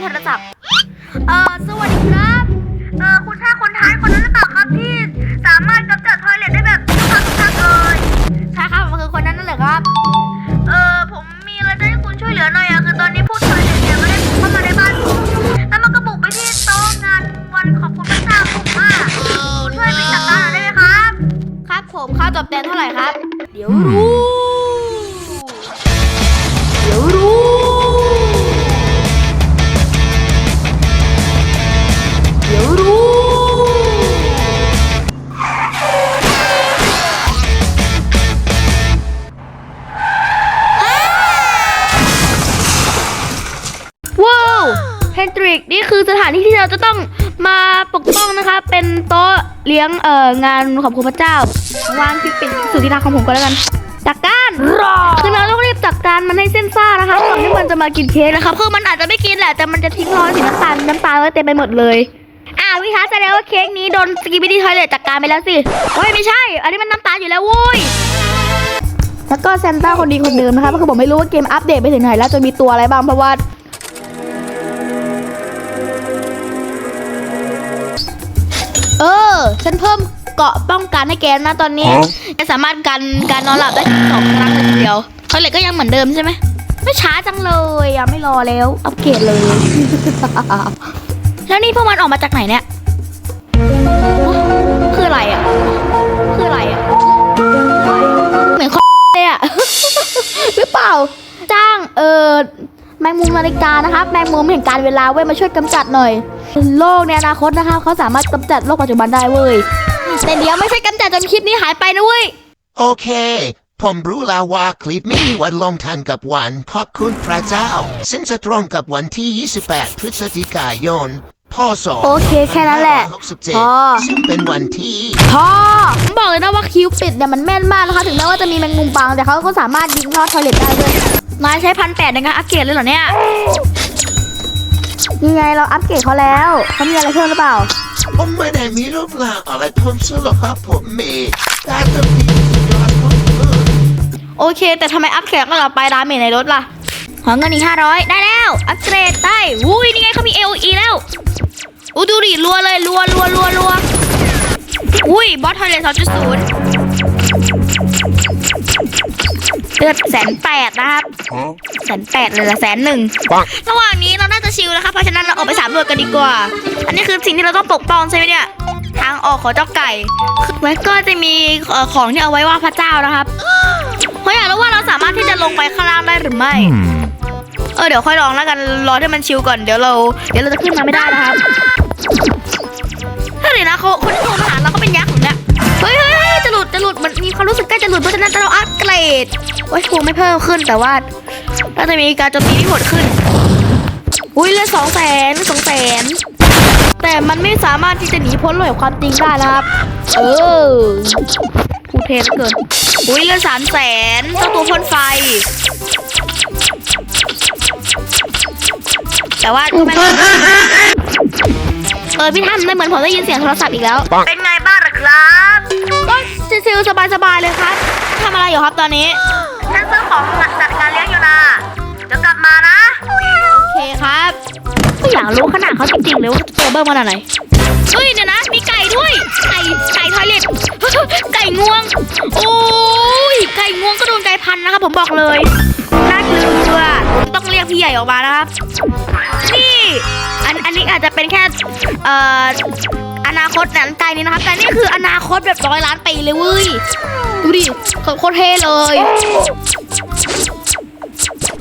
โทรศัพท์ เออสวัสดีครับ เออคุณใช่คนไทยคนนั้นหรือเปล่าครับที่สามารถกำจัดทอยเลทได้แบบทุกครั้งทุกครั้งเลยใช่ครับมันคือคนนั้นนั่นแหละครับ เออผมมีอะไรจะให้คุณช่วยเหลือหน่อยอะคือตอนนี้ผู้ทอยเลทเนี่ยไม่ได้บุกเข้ามาในบ้านผมแล้วมันก็บุกไปที่โต๊ะงานวันขอบคุณพระเจ้าผมมากคุณช่วยไปจัดการหน่อยได้ไหมครับ ครับผมค่าตอบแทนเท่าไหร่ครับ เดี๋ยวรู้ โต๊ะเลี้ยงเอ่องานขอบคุณพระเจ้าวางที่เป็นสุดที่รักของผมก็แล้วกันจัดการคือเราต้องรีบจัดการมันให้เส้นซ่านะคะก่อนที่มันจะมากินเค้กนะครับคือมันอาจจะไม่กินแหละแต่มันจะทิ้งรอยสีน้ำตาลน้ำตาลไว้เต็มไปหมดเลยอ่าวิทัศน์แสดงว่าเค้กนี้โดนสกิบิดี้ทอยเลตจัดการไปแล้วสิโอ้ยไม่ใช่ อันนี้มันน้ำตาลอยู่แล้วโว้ยแล้วก็เซนต้าคนดีคนเดิมนะคะก็คือผมไม่รู้ว่าเกมอัปเดตไปถึงไหนแล้วจะมีตัวอะไรบ้างเพราะว่า เออ ฉันเพิ่มเกราะป้องกันให้แกนะตอนนี้ฮะแกสามารถกันการนอนหลับได้ถึงสองครั้งเลยทีเดียวทอยเลตก็ยังเหมือนเดิมใช่ไหมไม่ช้าจังเลยอะไม่รอแล้ว อัปเกรดเลย แล้วนี่พวกมันออกมาจากไหนเนี่ย รับแมงมุมแห่งการเวลาเว้ยมาช่วยกำจัดหน่อย โลกในอนาคตนะคะเขาสามารถกำจัดโลกปัจจุบันได้เว้ยแต่เดี๋ยวไม่ใช่กำจัดจนคลิปนี้หายไปนะเว้ยโอเค ผมรู้แล้วว่าคลิปไม่มีวันลงทันกับวันขอบคุณพระเจ้าซึ่งจะตรงกับวันที่ 28 พฤศจิกายนพศโอเคแค่นั้นแหละ2567พอซึ่งเป็นวันที่พ่อผมบอกเลยนะว่าคิวปิดเนี่ยมันแม่นมากนะคะถึงแม้ว่าจะมีแมงมุมปังแต่เขาก็สามารถยิงลอดทอยเลทได้ด้วยนายใช้พันแปดในการอัปเกรดเลยเหรอเนี่ย นี่ไงเราอัปเกรดเขาแล้วเขามีอะไรเพิ่มหรือเปล่าผมไม่ได้มีรูปร่างอะไรเพิ่มชื่อหรอกครับผมมีการทำดีที่ยอดเพิ่มขึ้นโอเค แต่ทำไมอัปเกรดก็เราไปดาเมจในรถล่ะ ขอเงินอีกห้าร้อยได้แล้ว อัปเกรดได้วุ้ยนี่ไงเขามี AOE แล้วอู้ดูดิรัวเลยรัวรัวรัวรัวอุ้ยบอสทอยเลทสองจุดศูนย์ เลือดแสนแปดนะครับแสนแปดเลยละแสนหนึ่งปังระหว่างนี้เราน่าจะชิลนะคะเพราะฉะนั้นเราออกไปสำรวจกันดีกว่า อันนี้คือสิ่งที่เราต้องปกป้องใช่ไหมเนี่ยทางออกของเจ้าไก่แล้วก็จะมีเอ่อของที่เอาไว้ว่าพระเจ้านะครับเพราะอยากรู้ว่าเราสามารถที่จะลงไปข้างล่างได้หรือไม่เออเดี๋ยวค่อยลองแล้วกันรอให้มันชิลก่อนเดี๋ยวเรา เดี๋ยวเราจะขึ้นมาไม่ได้นะครับถ้าเดี๋ยวนะเขาคนที่โทรมาหาเราก็เป็นยักษ์ผมเนี่ยเฮ้ยเฮ้ยเฮ้ยจะหลุดจะหลุดมันมีความรู้สึกใกล้จะหลุดเพราะฉะนั้นเราอัป เกรดโอ้ยภูมิไม่เพิ่มขึ้นแต่ว่าก็จะมีการโจมตีที่โหดขึ้น อุ้ยเหลยสองแสนสองแสนแต่มันไม่สามารถที่จะหนีพ้นโลกแห่งความจริงได้นะครับ เออพูดเทเหลือเกิน อุ้ยเหลยสามแสนเจ้าตัวพ่นไฟ แต่ว่าก็ไม่เออพี่ท่านไม่เหมือนผมได้ยินเสียงโทรศัพท์อีกแล้วปังเป็นไงบ้างล่ะครับก็ชิลๆสบายๆเลยครับ ทำอะไรอยู่ครับตอนนี้ฉันซื้อของจัดงานเลี้ยงอยู่นะเดี๋ยวกลับมานะ โอเคครับไม่อยากรู้ขนาดเขาจริงๆเลยว่าเขาจะตัวเบิ้มขนาดไหนเฮ้ยเดี๋ยวนะ มีไก่ด้วย ไก่ไก่ทอยเล็ต ไก่งวง โอ้ยไก่งวงก็โดนไก่พันนะครับผมบอกเลยน่าเกลือต้องเรียกพี่ใหญ่ออกมานะครับ นี่อันอันนี้อาจจะเป็นแค่เอ่ออนาคตนั้นไกลนี้นะครับแต่นี่คืออนาคตแบบร้อยล้านปีเลยเว้ยดูดิโคตรเท่เลย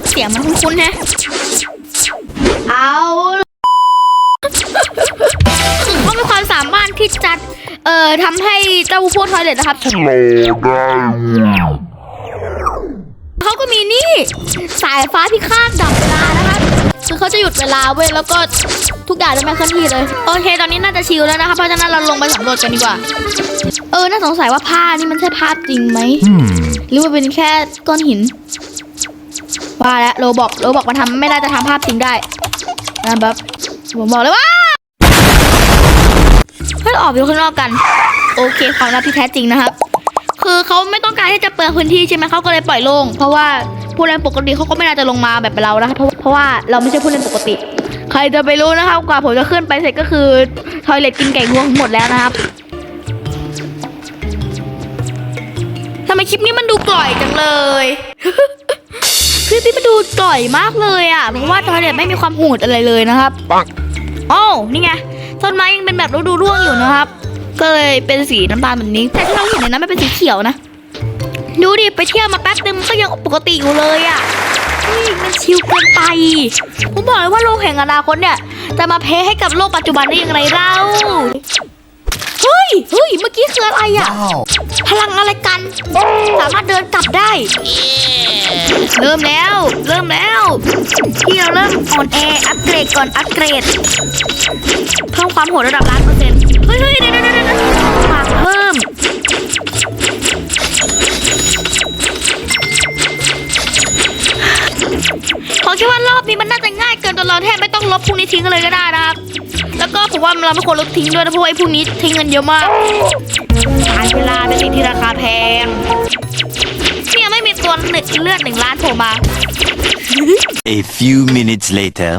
เสียงมันคุ้นๆนะเอาเขามีความสามารถที่จะเอ่อทำให้เจ้าพวกทอยเลทนะครับเขาก็มีนี่ สายฟ้าพิฆาตดับเวลานะครับ คือเขาจะหยุดเวลาเว้ยแล้วก็ทุกอย่างจะไม่เคลื่อนที่เลยโอเค ตอนนี้น่าจะชิลแล้วนะคะเพราะฉะนั้นเราลงไปสำรวจกันดีกว่า เออน่าสงสัยว่าผ้านี่มันใช่ผ้าจริงไหมหรือว่าเป็นแค่ก้อนหินว่าแล้วโรบอกโรบอกมันทำไม่น่าจะทำภาพจริงได้นะแบบผมบอกเลยว่าให้เราออกไปดูข้างนอกกัน โอเคความลับที่แท้จริงนะครับ คือเขาไม่ต้องการที่จะเปลืองพื้นที่ใช่ไหมเขาก็เลยปล่อยโล่งเพราะว่าผู้เล่นปกติเขาก็ไม่น่าจะลงมาแบบเรานะคะเพราะเพราะว่าเราไม่ใช่ผู้เล่นปกติ ใครจะไปรู้นะครับกว่าผมจะขึ้นไปเสร็จก็คือทอยเล็ตกินไก่งวงหมดแล้วนะครับทำไมคลิปนี้มันดูกล่อยจังเลยคลิปนี้มันดูกล่อยมากเลยอะเพราะว่าทอยเล็ตไม่มีความโหดอะไรเลยนะครับปังโอ้นี่ไงต้นไม้ยังเป็นแบบฤดูร่วงอยู่นะครับ ก็เลยเป็นสีน้ำตาลแบบนี้ แต่ที่เราเห็นในนั้นมันเป็นสีเขียวนะ ดูดิไปเที่ยวมาแป๊บนึงมันก็ยังปกติอยู่เลยอะ่ะเฮ้ยมันชิลเกินไป ผมบอกเลยว่าโลกแห่งอนาคตเนี่ย จะมาเพให้กับโลกปัจจุบันได้ยังไงเล่าเฮ้ยเฮ้ย เมื่อกี้คืออะไรอะ่ะ พลังอะไรกัน สามารถเดินกลับได้ เริ่มแล้ว เริ่มแล้วที่เราเริ่มอ่อนแอ อัปเกรดก่อน อัปเกรด เพิ่มความโหดระดับล้านเปอร์เซ็นต์ เฮ้ยเฮ้ยเดี๋ยวเดี๋ยวเดี๋ยวากเพิ่มผมคิดว่ารอบนี้มันน่าจะง่ายเกินจนเราแทบไม่ต้องลบพวกนี้ทิ้งกันเลยก็ได้นะครับ แล้วก็ผมว่าเราไม่ควรลบทิ้งด้วยนะเพราะไอ้พวกนี้ทิ้งเงินเยอะมากการเวลาเป็นสิ่งที่ราคาแพงเนี่ยไม่มีตัวหนึ่งเลือดหนึ่งล้านโผล่มา A few minutes later.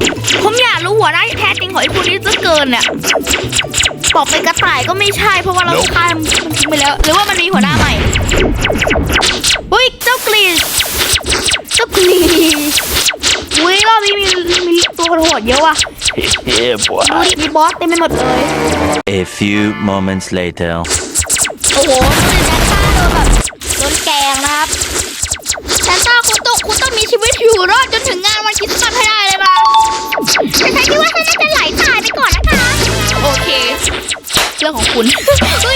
ผมอยากรู้หัวหน้าที่แท้จริงของไอ้พวกนี้จะเกินเนี่ยบอกเป็นกระต่ายก็ไม่ใช่เพราะว่าเราฆ่ามันทิ้งไปแล้ว หรือว่ามันมีหัวหน้าใหม่อุ้ยเจ้ากรีนเจ้ากรีนอุ้ยรอบนี้มีมีตัวโหดเยอะว่ะ yeah, ดู boy. ดิมีบอสเต็มไปหมดเลย A few moments later. โอ้โหดูดิแซนต้าโดนแบบโดนแกงนะครับแซนต้าคุณต้องคุณต้องมีชีวิตอยู่รอด เ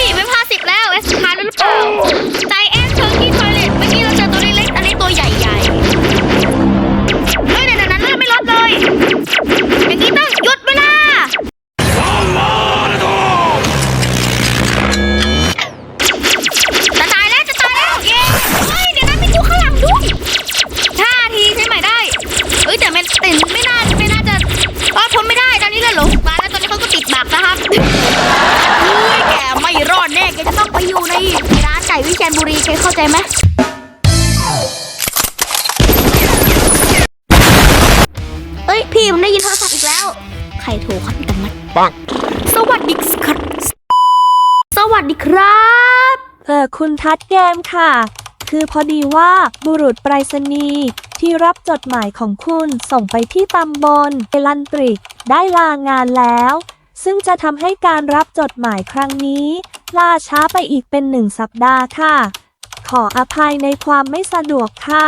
ก่วิเชียรบุรีแกเข้าใจไหมเอ้ยพี่ผมได้ยินโทรศัพท์อีกแล้ว ใครโทรครับกันมัดปังสวัสดีครับ สวัสดีครับ เออคุณทัดเกมค่ะ คือพอดีว่าบุรุษไปรษณีย์ที่รับจดหมายของคุณส่งไปที่ตำบลเอลันตริก ได้ลางานแล้ว ซึ่งจะทำให้การรับจดหมายครั้งนี้ ล่าช้าไปอีกเป็นหนึ่งสัปดาห์ค่ะ ขออภัยในความไม่สะดวกค่ะ